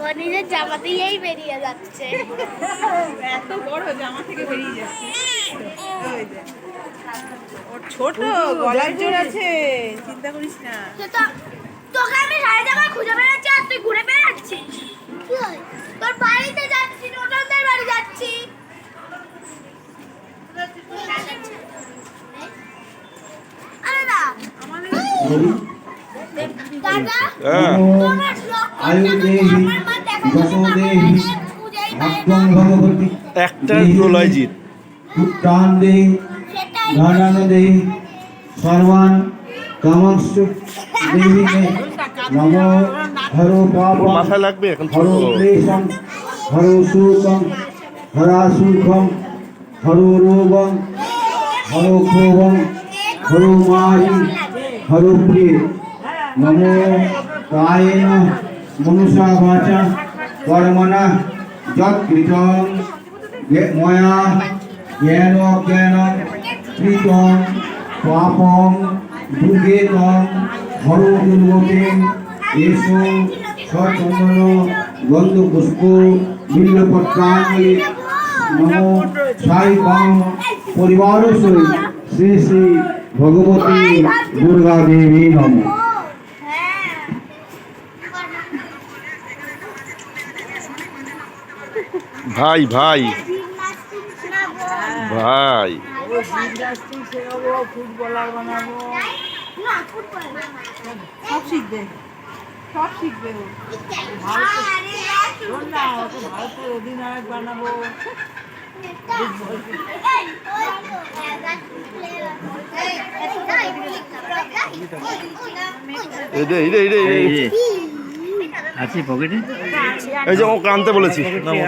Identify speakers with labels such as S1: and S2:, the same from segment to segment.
S1: ও নিজের জামা দিয়েই বেরিয়ে যাচ্ছে।
S2: এত বড় জামা থেকে বেরিয়ে যাচ্ছে। ওর ছোট গলার জোর আছে চিন্তা করিস না।
S1: তো তো- তোকে আমি সাড়ে জায়গায় খুঁজে বেড়াচ্ছি আর তুই ঘুরে বেড়াচ্ছিস? তোর বাড়িতে যাচ্ছি নটনদের বাড়ি যাচ্ছি। আরে না। দাদা
S3: হ্যাঁ।
S1: তোমার না,
S4: যশোদেহি ভক্তং ভগবতী
S3: একটা প্রলয়জিৎ
S4: পুত্রান দেহি ধনান দেহি সর্বান কামংসু দেহি মে নম হরো পাপং
S3: লাগবে এখন
S4: হরো ক্লেশং হরো প্রিয়। নমো কায়েন মনুষা বাচা কর্মণা যৎ কৃতং য়ে- ময়া জ্ঞান জ্ঞান কৃতং পাপং দুর্গেতং হর দুর্গতে এসো সচন্দন গন্ধ পুষ্প বিল্লপত্রাঙ্গলি নমো সাই বাম পরিবার শ্রী শ্রী ভগবতী দুর্গা দেবী নমঃ
S3: ভাই ভাই। ভাই।
S2: সব শিখবে। শিখবে ভারতের অধিনায়ক বানাবো
S3: এই রে এই রে, এই রে।
S5: আছে পকেটে
S3: এই যে ও কানতে বলেছি।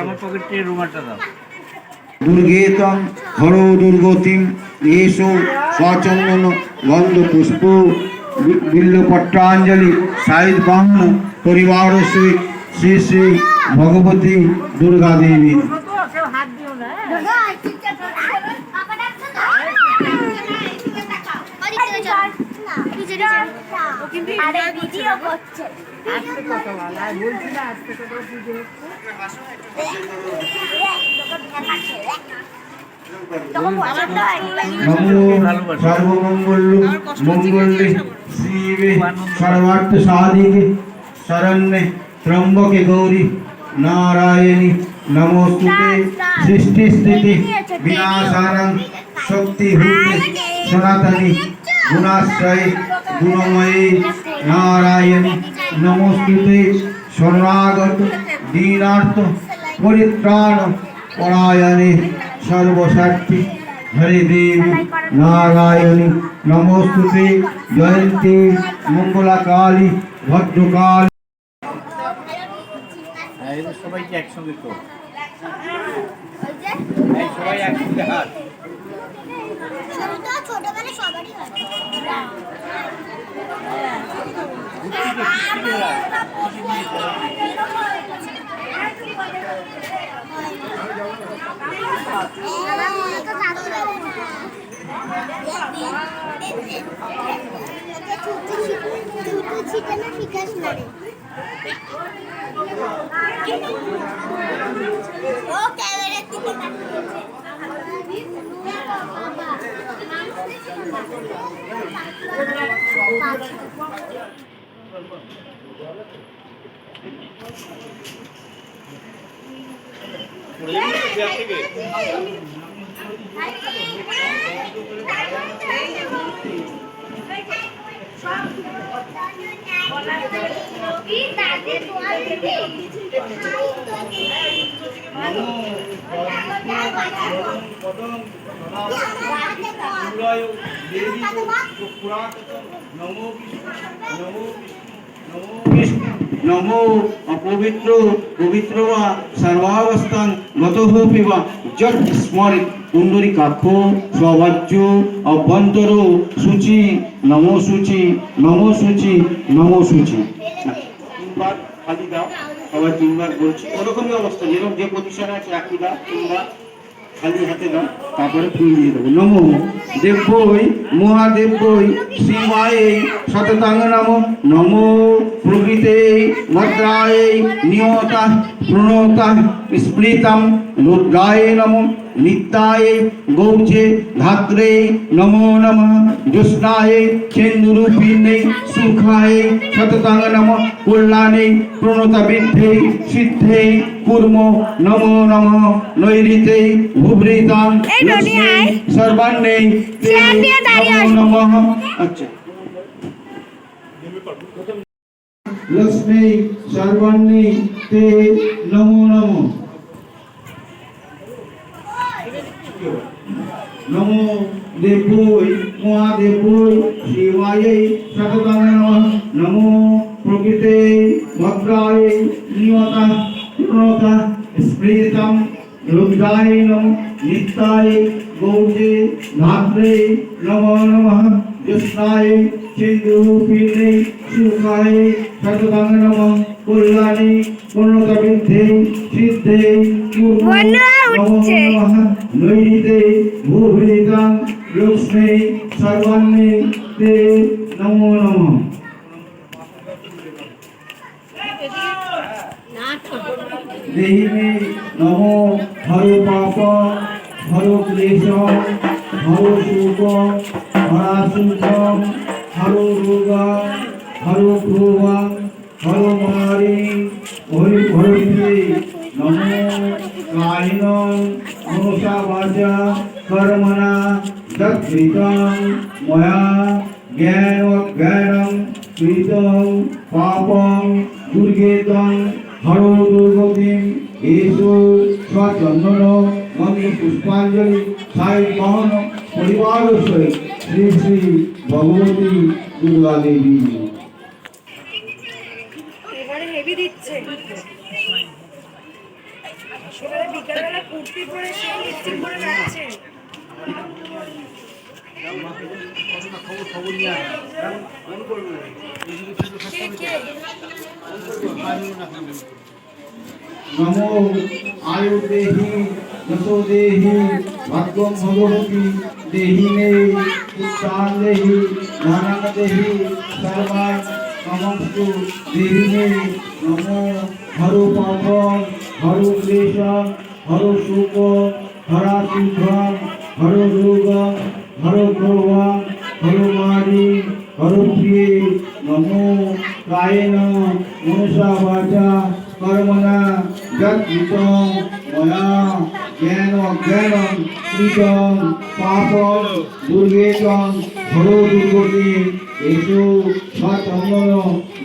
S5: আমার পকেটে রুমালটা দাও।
S4: দুর্গেতং দুর্গতিম এসো সচন্দন গন্ধ পুষ্প বিল্লপট্টাঞ্জলি সাইদ বাহন পরিবার শ্রী শ্রী শ্রী ভগবতী দুর্গা দেবী
S2: না
S1: আরে ভিডিও করছে
S2: আজকে কথা বলা বলছি না আজকে কথা পুজো
S4: সর্বমঙ্গল মঙ্গলে শিবে সর্বার্থ সাধিকে শরণ্যে ত্রম্বকে গৌরী নারায়ণী নমস্তুতে সৃষ্টি স্থিতি বিনাশানং শক্তি সনাতনী গুণাশ্রয়ে, গুণময়ী, নারায়ণী, নমস্তুতে শরণাগত দীনার্থ, পরিত্রাণ, পরায়ণে সর্বশক্তি হরে দেবী নারায়ণী, নমস্তুতে, জয়ন্তী, মঙ্গলাকালী, ভদ্রকাল।
S5: হ্যাঁ সবাইকে একসঙ্গে তো সবাই একসঙ্গে হাত।
S1: ছোটবেলা সবারই হয়। ছিটানো শিখাস না রে বিষ্ণু নমো দিকে
S4: নমো অপবিত্র পবিত্র বা সর্বাবস্থান গত পিবা যৎ স্মরিত কুণ্ডরী কাক্ষ স্বভাজ্য অভ্যন্তর সূচি নমো সূচি নমো সূচি নমো সূচি তিনবার খালি দাও, আবার তিনবার বলছি। ওরকমই অবস্থা। যেরকম যে পজিশনে আছে, একই দাও, তিনবার। খালি হাতে না, তারপরে ফুল দিয়ে দেবো। নম দেব্যই মহাদেব্যই শ্রীমায়ে সততাং নাম। নম প্রকৃতে ভদ্রায় নিয়তা প্রণতা স্মৃতম রুদ্রায় নম। নিত্যায় গৌচে ধাত্রে নমো নমঃ। জ্যোৎস্নায় চেন্দুরূপিণে সুখায় সততাং নম। কল্যাণে প্রণতবিদ্ধে সিদ্ধে কুর্ম নমো নমঃ। নৈরিতে ভুবৃতাং। সর্বান্নে নমো। আচ্ছা। লক্ষ্মী সর্বান্নে তে নমো নমঃ। নমো দেবৈ মহাদেবৈ শিবায় সততং নমঃ। নমো প্রকৃতে ভদ্রায় নিয়তা প্রণতা স্মৃতম রুদ্রায় নম। নিত্যায় গৌরে ধাত্রে নমো নমঃ। জ্যোৎস্নায় সিন্ধুরূপিণে সুখায় সততং নমঃ কল্যাণে পূর্ণতবিদ্ধে সিদ্ধে নৈরিতে ভূভৃতাং লক্ষ্মী সর্বান্নে তে নমো নমঃ দেহি মে নমো হর পাপ হর ক্লেশ হর শোক হরা সুখ হর রোগ হর ক্রোভ হর মারি হরি হরি নমো কায়ন মনসা বাচা কর্মণা দক্ষিতং ময়া জ্ঞান জ্ঞানং কৃতং পাপং দুর্গেতং হর দুর্গতিম এসো স্বচন্দন গন্ধ পুষ্পাঞ্জলি সাই বহন পরিবার সহিত শ্রী শ্রী ভগবতী দুর্গা দেবী নমো আয়ু দেহি যশো দেহি ভাগ্যম ভগবতী দেহি মে পুত্রান দেহি ধনং দেহি সর্বান নমস্তু দেহি মে নমো হরু পাপ হরু ক্লেশ হরু সুখ হরা সুখ হরু রোগ হরু ক্রোভ হরু মারি হরু প্রিয়ে নমো কায়েন মনসা বাচা কর্মণা যৎকৃতং ময়া জ্ঞান অজ্ঞানং কৃতং পাপন দুর্গেতং হরো দুর্গতি, এসু সচন্দন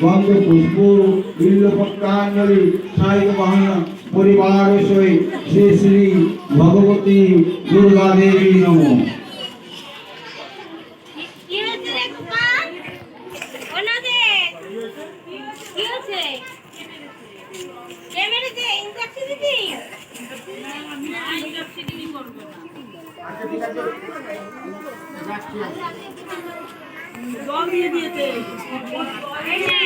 S4: গন্ধ পুষ্প বিল্লপত্রাঞ্জলি সাহিত্য বাহন পরিবার শ্রী শ্রী ভগবতী দুর্গা দেবী নমঃ
S1: কি হয়েছে রে খোকা? ওনাদে, কি হয়েছে? কে মেরেছে? ইঞ্জেকশন দিবি? এই নে।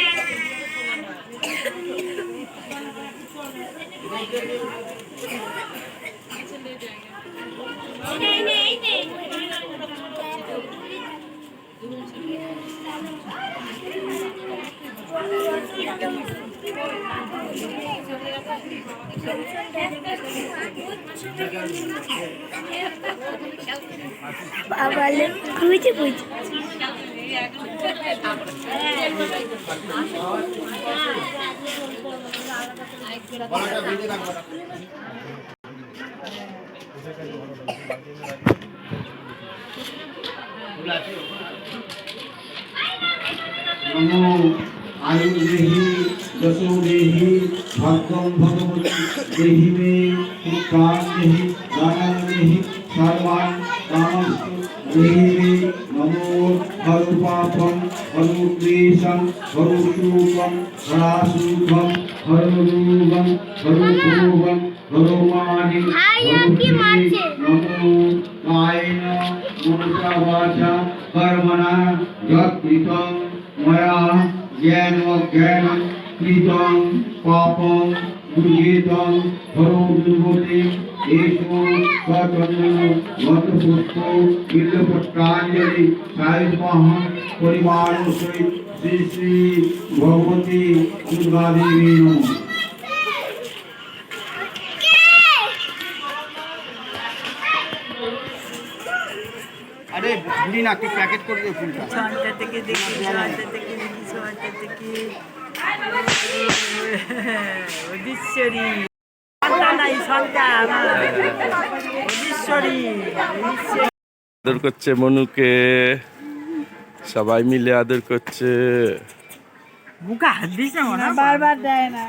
S1: এই নে, এই নে, এই নে। বাবালে খুঁজে খুঁজে
S4: নমো আয়ু দেহি যশো দেহি ভাগ্যম ভগবতী দেহি মে পুত্রান দেহি দানাং দেহি সর্বান কামস্তু দেহি মে নমো হরু পাপম হরু ক্লেশম হরু শোকম হরা সুখম হরু রূপম হরু ক্রোভম হরু মানি
S1: ভাই, আর
S4: হরু
S1: কি
S4: প্রিয়ে
S1: মারছে?
S4: নমো কায়েন কৃতং পাপং দুর্গেতং হরো দুর্গতি এষু সচন্দ্র গত পুষ্প বিল্লপত্রাঞ্জলি পরিবার সহিত শ্রী শ্রী ভগবতী দুর্গা দেবী নমঃ।
S5: আরে ভুলি না তুই প্যাকেট করে দে ফুলটা।
S2: থেকে দেখি থেকে থেকে। নাই
S3: আদর করছে মনুকে। সবাই মিলে আদর করছে।
S2: বুকা হাত দিছে মনে বারবার দেয় না।